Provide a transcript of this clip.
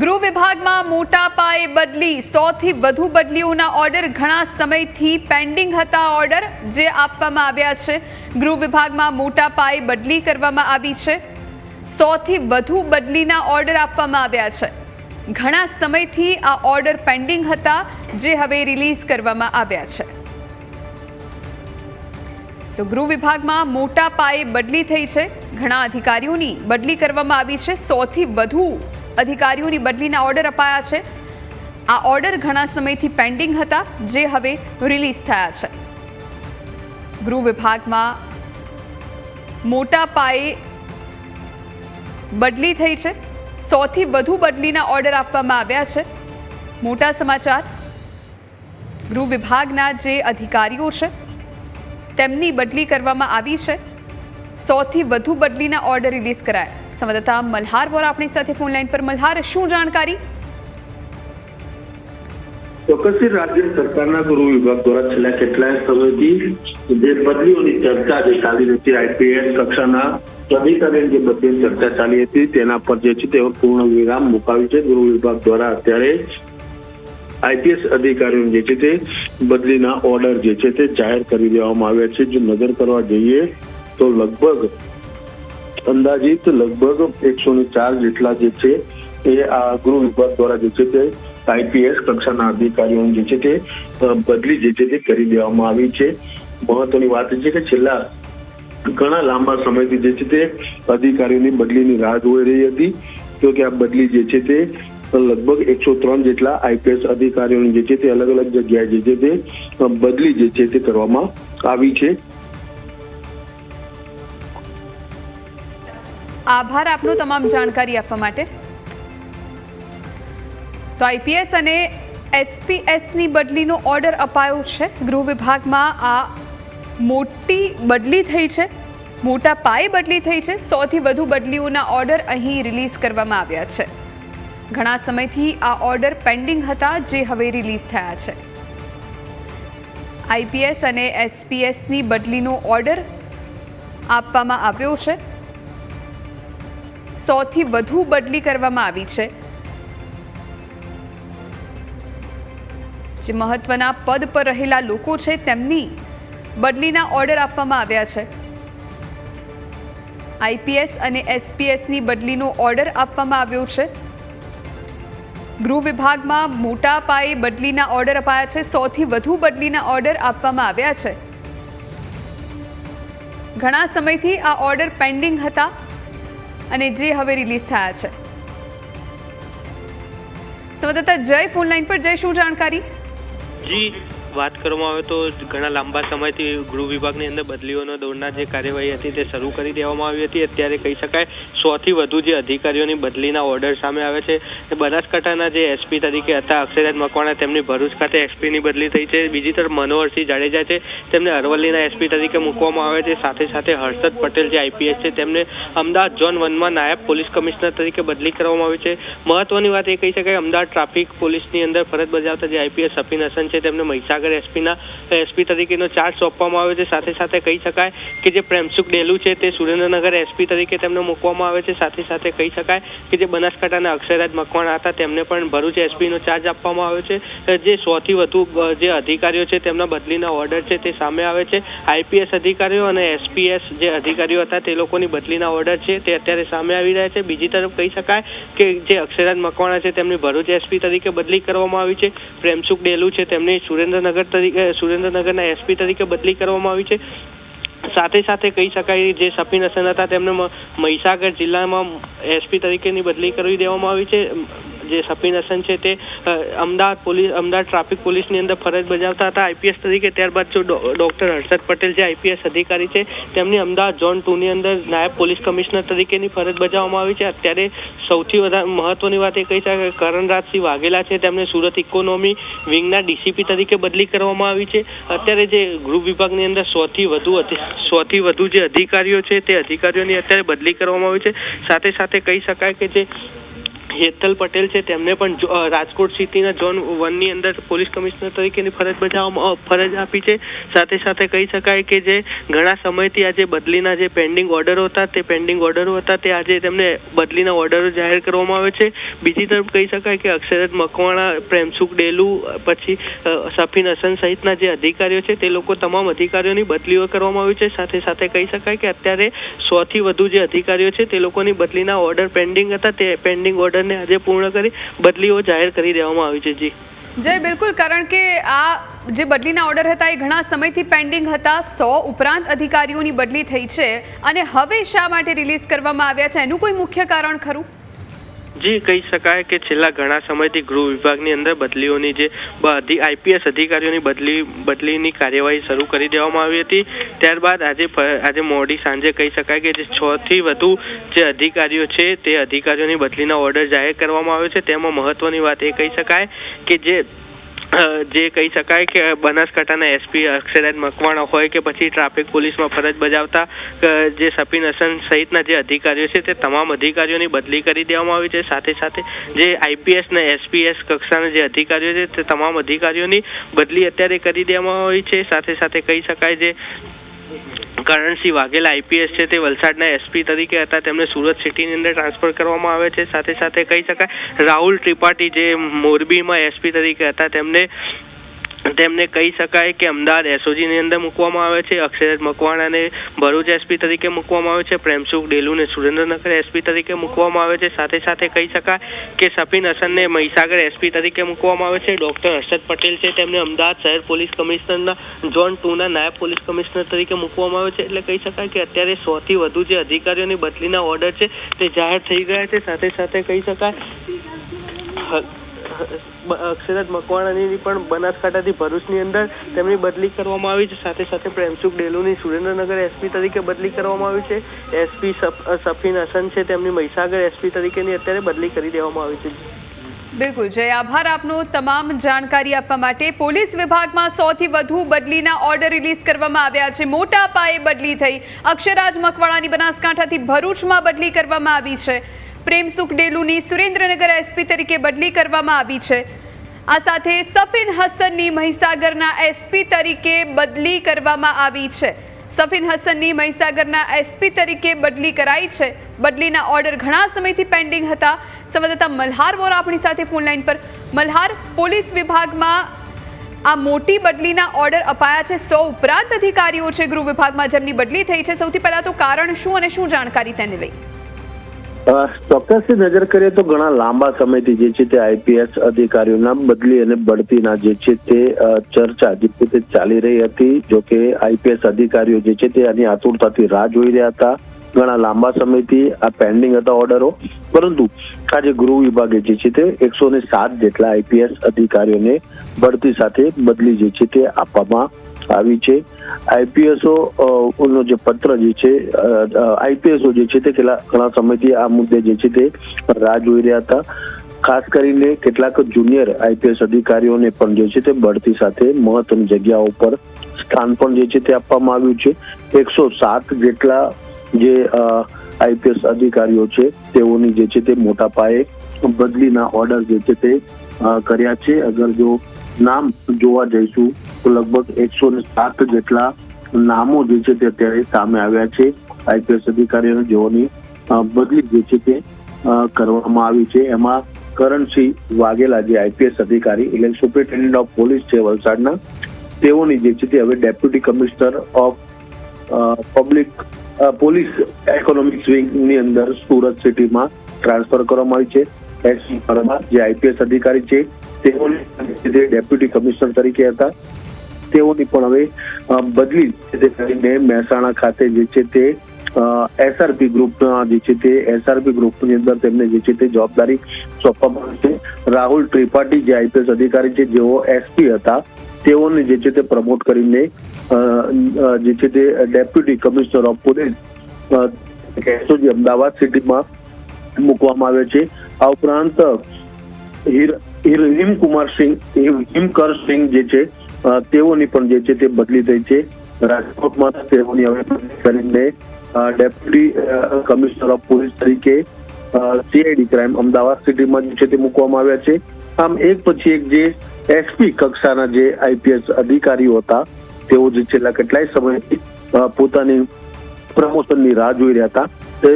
ગૃહ વિભાગમાં મોટા પાયે બદલી, સોથી વધુ બદલીઓના ઓર્ડર ઘણા સમયથી પેન્ડિંગ હતા ઓર્ડર જે આપવામાં આવ્યા છે. ગૃહ વિભાગમાં મોટા પાયે બદલી કરવામાં આવી છે. સોથી વધુ બદલીના ઓર્ડર આપવામાં આવ્યા છે. ઘણા સમયથી આ ઓર્ડર પેન્ડિંગ હતા જે હવે રિલીઝ કરવામાં આવ્યા છે. તો ગૃહ વિભાગમાં મોટા પાયે બદલી થઈ છે. ઘણા અધિકારીઓની બદલી કરવામાં આવી છે. સોથી વધુ અધિકારીઓની બદલીના ઓર્ડર અપાયા છે. આ ઓર્ડર ઘણા સમયથી પેન્ડિંગ હતા, જે હવે રિલીઝ થયા છે. ગૃહ વિભાગમાં મોટા પાયે બદલી થઈ છે. સોથી વધુ બદલીના ઓર્ડર આપવામાં આવ્યા છે. મોટા સમાચાર. ગૃહ વિભાગના જે અધિકારીઓ છે, તેમની બદલી કરવામાં આવી છે. સોથી વધુ બદલીના ઓર્ડર રિલીઝ કરાયા. સંવાદદાતા મલ્હાર વોરા આપણી સાથે ફોન લાઈન પર. મલ્હાર, શું જાણકારી? ચોક્કસથી રાજ્ય સરકારના ગૃહ વિભાગ દ્વારા છેલ્લા કેટલાય સમયથી જે બદલીઓની ચર્ચા જે ચાલી રહી હતી આઈપીએસ કક્ષાના અધિકારી જે બદલી ચર્ચા ચાલી હતી, તેના પર જે છે તે પૂર્ણ વિરામ મુકાવ્યું છે. ગૃહ વિભાગ દ્વારા અત્યારે આઈપીએસ અધિકારીઓ જે છે તે બદલીના ઓર્ડર જે છે તે જાહેર કરી દેવામાં આવ્યા છે. જો નજર કરવા જઈએ તો લગભગ અંદાજિત લગભગ એકસો ને ચાર જેટલા જે છે એ આ ગૃહ વિભાગ દ્વારા જે છે તે આઈપીએસ કક્ષાના અધિકારીઓની જે છે તે બદલી જે છે તે કરી દેવામાં આવી છે. મહત્વની વાત છે કે છેલ્લા ઘણા લાંબા સમયથી જે છે તે અધિકારીઓની બદલીની રાહ જોઈ રહી હતી. તો કે આ બદલી જે છે તે લગભગ એકસો ત્રણ જેટલા આઈપીએસ અધિકારીઓની જે છે તે અલગ અલગ જગ્યાએ જે છે તે બદલી જે છે તે કરવામાં આવી છે. આભાર આપનો તમામ જાણકારી આપવા માટે. તો આઈપીએસ અને એસપીએસની બદલીનો ઓર્ડર અપાયો છે. ગૃહ વિભાગમાં આ મોટી બદલી થઈ છે. મોટા પાયે બદલી થઈ છે. સોથી વધુ બદલીઓના ઓર્ડર અહીં રિલીઝ કરવામાં આવ્યા છે. ઘણા સમયથી આ ઓર્ડર પેન્ડિંગ હતા જે હવે રિલીઝ થયા છે. આઈપીએસ અને એસપીએસની બદલીનો ઓર્ડર આપવામાં આવ્યો છે. સોથી વધુ બદલી કરવામાં આવી છે. જે મહત્વના પદ પર રહેલા લોકો છે, તેમની બદલીના ઓર્ડર આપવામાં આવ્યા છે. આઈપીએસ અને એસપીએસની બદલીનો ઓર્ડર આપવામાં આવ્યો છે. ગૃહ વિભાગમાં મોટા પાયે બદલીના ઓર્ડર અપાયા છે, સોથી વધુ બદલીના ઓર્ડર આપવામાં આવ્યા છે. ઘણા સમયથી આ ઓર્ડર પેન્ડિંગ હતા. અને જે હવે રિલીઝ થયા છે. સંવાદદાતા જય ફોન લાઈન પર જય શું જાણકારી? જી વાત કરવામાં આવે તો ઘણા લાંબા સમયથી ગૃહ વિભાગની અંદર બદલીઓનો દોડના જે કાર્યવાહી હતી તે શરૂ કરી દેવામાં આવી હતી. અત્યારે કહી શકાય સોથી વધુ જે અધિકારીઓની બદલીના ઓર્ડર સામે આવે છે. બનાસકાંઠાના જે એસપી તરીકે હતા અક્ષયરાજ મકવાણા, તેમની ભરૂચ ખાતે એસપીની બદલી થઈ છે. બીજી તરફ મનોહરસિંહ જાડેજા છે. તેમને અરવલ્લીના એસપી તરીકે મૂકવામાં આવે છે. સાથે સાથે હર્ષદ પટેલ જે આઈપીએસ છે, તેમને અમદાવાદ ઝોન વનમાં નાયબ પોલીસ કમિશનર તરીકે બદલી કરવામાં આવી છે. મહત્વની વાત એ કહી શકાય, અમદાવાદ ટ્રાફિક પોલીસની અંદર ફરજ બજાવતા જે આઈપીએસ સફીન હસન છે, તેમને મહીસાગર એસપીના એસપી તરીકેનો ચાર્જ સોંપવામાં આવ્યો છે. સાથે સાથે કહી શકાય કે જે પ્રેમસુખ ડેલુ છે તે સુરેન્દ્રનગર એસપી તરીકે તેમને મૂકવામાં આવે છે. સાથે સાથે કહી શકાય કે જે બનાસકાંઠાના અક્ષયરાજ મકવાણા હતા, તેમને પણ ભરૂચ એસપીનો ચાર્જ આપવામાં આવ્યો છે. જે સોથી વધુ જે અધિકારીઓ છે તેમના બદલીના ઓર્ડર છે તે સામે આવે છે. આઈપીએસ અધિકારીઓ અને એસપીએસ જે અધિકારીઓ હતા તે લોકોની બદલીના ઓર્ડર છે તે અત્યારે સામે આવી રહ્યા છે. બીજી તરફ કહી શકાય કે જે અક્ષયરાજ મકવાણા છે, તેમની ભરૂચ એસપી તરીકે બદલી કરવામાં આવી છે. પ્રેમસુખ ડેલુ છે, તેમની સુરેન્દ્રનગર તરીકે, સુરેન્દ્રનગરના એસપી તરીકે બદલી કરવામાં આવી છે. સાથે સાથે કહી શકાય જે સફીન હસન હતા, તેમને મહીસાગર જિલ્લામાં એસપી તરીકેની બદલી કરી દેવામાં આવી છે. જે સફીન હસન છે તે અમદાવાદ પોલીસ અમદાવાદ ટ્રાફિક પોલીસની અંદર ફરજ બજાવતા હતા. આઈપીએસ તરીકે ત્યારબાદ જો ડૉક્ટર હર્ષદ પટેલ જે આઈપીએસ અધિકારી છે, તેમની અમદાવાદ ઝોન ટુની અંદર નાયબ પોલીસ કમિશનર તરીકેની ફરજ બજાવવામાં આવી છે. અત્યારે સૌથી વધારે મહત્વની વાત એ કહી શકાય કે કરણરાજસિંહ વાઘેલા છે. તેમને સુરત ઇકોનોમી વિંગના ડીસીપી તરીકે બદલી કરવામાં આવી છે. અત્યારે જે ગૃહ વિભાગની અંદર સૌથી વધુ સૌથી વધુ જે અધિકારીઓ છે તે અધિકારીઓની અત્યારે બદલી કરવામાં આવી છે. સાથે સાથે કહી શકાય કે જે હેતલ પટેલ છે, તેમને પણ રાજકોટ સિટીના ઝોન વનની અંદર પોલીસ કમિશનર તરીકેની ફરજ બજાવવામાં ફરજ આપી છે. સાથે સાથે કહી શકાય કે જે ઘણા સમયથી આજે બદલીના જે પેન્ડિંગ ઓર્ડરો હતા, તે પેન્ડિંગ ઓર્ડરો હતા, તે આજે તેમને બદલીના ઓર્ડરો જાહેર કરવામાં આવે છે. બીજી તરફ કહી શકાય કે અક્ષરજ મકવાણા, પ્રેમસુખ ડેલુ, પછી સફીન હસન સહિતના જે અધિકારીઓ છે, તે લોકો તમામ અધિકારીઓની બદલીઓ કરવામાં આવી છે. સાથે સાથે કહી શકાય કે અત્યારે સો થી વધુ જે અધિકારીઓ છે, તે લોકોની બદલીના ઓર્ડર પેન્ડિંગ હતા. તે પેન્ડિંગ ઓર્ડરને આજે પૂર્ણ કરી બદલીઓ જાહેર કરી દેવામાં આવી છે, જી. જય, બિલકુલ. કારણ કે આ જે બદલીના ઓર્ડર હતા એ ઘણા સમયથી પેન્ડિંગ હતા. સો ઉપરાંત અધિકારીઓની બદલી થઈ છે. અને હવે શા માટે રિલીઝ કરવામાં આવ્યા છે? એનું કોઈ મુખ્ય કારણ ખરું? જી, કહી શકાય કે છેલ્લા ઘણા સમયથી ગૃહ વિભાગની અંદર બદલીઓની જે આઈપીએસ અધિકારીઓની બદલી, બદલીની કાર્યવાહી શરૂ કરી દેવામાં આવી હતી. ત્યારબાદ આજે આજે મોડી સાંજે કહી શકાય કે જે છ થી વધુ જે અધિકારીઓ છે, તે અધિકારીઓની બદલીના ઓર્ડર જાહેર કરવામાં આવ્યો છે. તેમાં મહત્વની વાત એ કહી શકાય કે જે જે કહી શકાય કે બનાસકાંઠાના એસપી અક્ષરાજ મકવાણા હોય કે પછી ટ્રાફિક પોલીસમાં ફરજ બજાવતા જે સફીન હસન સહિતના જે અધિકારીઓ છે, તે તમામ અધિકારીઓની બદલી કરી દેવામાં આવી છે. સાથે સાથે જે આઈપીએસ ને એસપીએસ કક્ષાના જે અધિકારીઓ છે, તે તમામ અધિકારીઓની બદલી અત્યારે કરી દેવામાં આવી છે. સાથે સાથે કહી શકાય જે કરણસિંહ વાઘેલા આઈપીએસ છે તે વલસાડના એસપી તરીકે હતા. તેમને સુરત સિટીની અંદર ટ્રાન્સફર કરવામાં આવે છે. સાથે સાથે કહી શકાય, રાહુલ ત્રિપાઠી જે મોરબીમાં એસપી તરીકે હતા, તેમને તેમને કહી શકાય કે અમદાવાદ એસઓજીની અંદર મૂકવામાં આવે છે અક્ષરજ મકવાણાને ભરૂચ એસપી તરીકે મૂકવામાં આવે છે, પ્રેમસુખ ડેલુને સુરેન્દ્રનગર એસપી તરીકે મૂકવામાં આવે છે. સાથે સાથે કહી શકાય કે સફીન હસનને મહીસાગર એસપી તરીકે મૂકવામાં આવે છે. ડોક્ટર હર્ષદ પટેલ છે, તેમને અમદાવાદ શહેર પોલીસ કમિશનરના ઝોન ટુના નાયબ પોલીસ કમિશનર તરીકે મૂકવામાં આવે છે. એટલે કહી શકાય કે અત્યારે સોથી વધુ જે અધિકારીઓની બદલીના ઓર્ડર છે, તે જાહેર થઈ ગયા છે. સાથે સાથે કહી શકાય અક્ષરજ મકવાણાની પણ બનાસકાંઠાથી ભરૂચની અંદર તેમની બદલી કરવામાં આવી છે. સાથે સાથે પ્રેમસુખ ડેલુની સુરેન્દ્રનગર એસપી તરીકે બદલી કરવામાં આવી છે. એસપી સફીન હસન છે, તેમની મહીસાગર એસપી તરીકેની અત્યારે બદલી કરી દેવામાં આવી છે. બિલકુલ, જય આભાર આપનો તમામ જાણકારી આપવા માટે. પોલીસ વિભાગમાં સૌથી વધુ બદલીના ઓર્ડર રિલીઝ કરવામાં આવ્યા છે. મોટા પાયે બદલી થઈ. અક્ષરાજ મકવાણાની બનાસકાંઠાથી ભરૂચમાં બદલી કરવામાં આવી છે. પ્રેમસુખ ડેલુની સુરેન્દ્રનગર એસપી તરીકે બદલી કરવામાં આવી છે. આ સાથે સફીન હસનની મહીસાગરના એસપી તરીકે બદલી કરવામાં આવી છે. સફીન હસનની મહીસાગરના એસપી તરીકે બદલી કરાઈ છે. બદલીના ઓર્ડર ઘણા સમયથી પેન્ડિંગ હતા. સંવાદદાતા મલ્હાર વોરા આપણી સાથે ફોન લાઈન પર. મલ્હાર, પોલીસ વિભાગમાં આ મોટી બદલીના ઓર્ડર અપાયા છે. સો ઉપરાંત અધિકારીઓ છે ગૃહ વિભાગમાં જેમની બદલી થઈ છે. સૌથી પહેલાં તો કારણ શું અને શું જાણકારી તેને લઈ? ચોક્કસથી નજર કરીએ તો ઘણા લાંબા સમયથી જે છે તે આઈપીએસ અધિકારીઓના બદલી અને બઢતીના જે છે તે ચર્ચા જે તે ચાલી રહી હતી જો કે આઈપીએસ અધિકારીઓ જે છે તે આની આતુરતાથી રાહ જોઈ રહ્યા હતા. ઘણા લાંબા સમયથી આ પેન્ડિંગ હતા ઓર્ડરો પરંતુ આજે ગૃહ વિભાગે જે છે તે એકસો ને સાત જેટલા આઈપીએસ અધિકારીઓને બઢતી સાથે બદલી જે છે તે આપવામાં આવી છે. આઈપીએસઓ નો જે પત્ર જે છે આઈપીએસઓ જે છે તે ઘણા સમયથી આ મુદ્દે જે છે તે રાહ જોઈ રહ્યા હતા. ખાસ કરીને કેટલાક જુનિયર આઈપીએસ અધિકારીઓને પણ જે છે તે બઢતી સાથે મહત્વની જગ્યાઓ પર સ્થાન પણ જે છે તે આપવામાં આવ્યું છે. એકસો સાત જેટલા જે આઈપીએસ અધિકારીઓ છે, તેઓની જે છે તે મોટા પાયે બદલીના ઓર્ડર જે છે તે કર્યા છે. અગર જો નામ જોવા જઈશું, તો લગભગ એકસો ને સાત જેટલા નામો જે છે તે અત્યારે સામે આવ્યા છે. આઈપીએસ અધિકારીઓ જેઓની બદલી જે છે તે કરવામાં આવી છે. એમાં કરણસિંહ વાઘેલા જે આઈપીએસ અધિકારી, એટલે સુપ્રિન્ટેન્ડન્ટ ઓફ પોલીસ છે વલસાડના, તેઓની જે છે તે હવે deputy commissioner of public police economic વિંગની અંદર સુરત સિટીમાં ટ્રાન્સફર કરવામાં આવી છે. એસી જે આઈપીએસ અધિકારી છે, તેઓની જે ડેપ્યુટી કમિશનર તરીકે હતા, તેઓની પણ હવે બદલી કરીને મહેસાણા ખાતે જે છે તે એસઆરપી ગ્રુપના જે છે તે એસઆરપી ગ્રુપની અંદર તેમને જે છે તે જવાબદારી સોંપવામાં આવી છે. રાહુલ ત્રિપાઠી જે આઈપીએસ અધિકારી છે, જેઓ એસપી હતા, તેઓને જે છે તે પ્રમોટ કરીને જે છે તે deputy commissioner of police SOG Ahmedabad સિટીમાં મૂકવામાં આવે છે. આ ઉપરાંત હિમકુમાર સિંહ હિમ- હિમકર સિંહ જે છે તેઓની પણ જે છે તે બદલી થઈ છે. રાજકોટમાં તેઓની હવે કરીને ડેપ્યુટી કમિશનર ઓફ પોલીસ તરીકે સીઆઈડી ક્રાઇમ અમદાવાદ સિટીમાં જે છે તે મૂકવામાં આવ્યા છે. આમ એક પછી એક જે એસપી કક્ષાના જે આઈપીએસ અધિકારીઓ હતા તેઓ જે છેલ્લા કેટલાય સમયથી પોતાની પ્રમોશનની રાહ જોઈ રહ્યા હતા. તે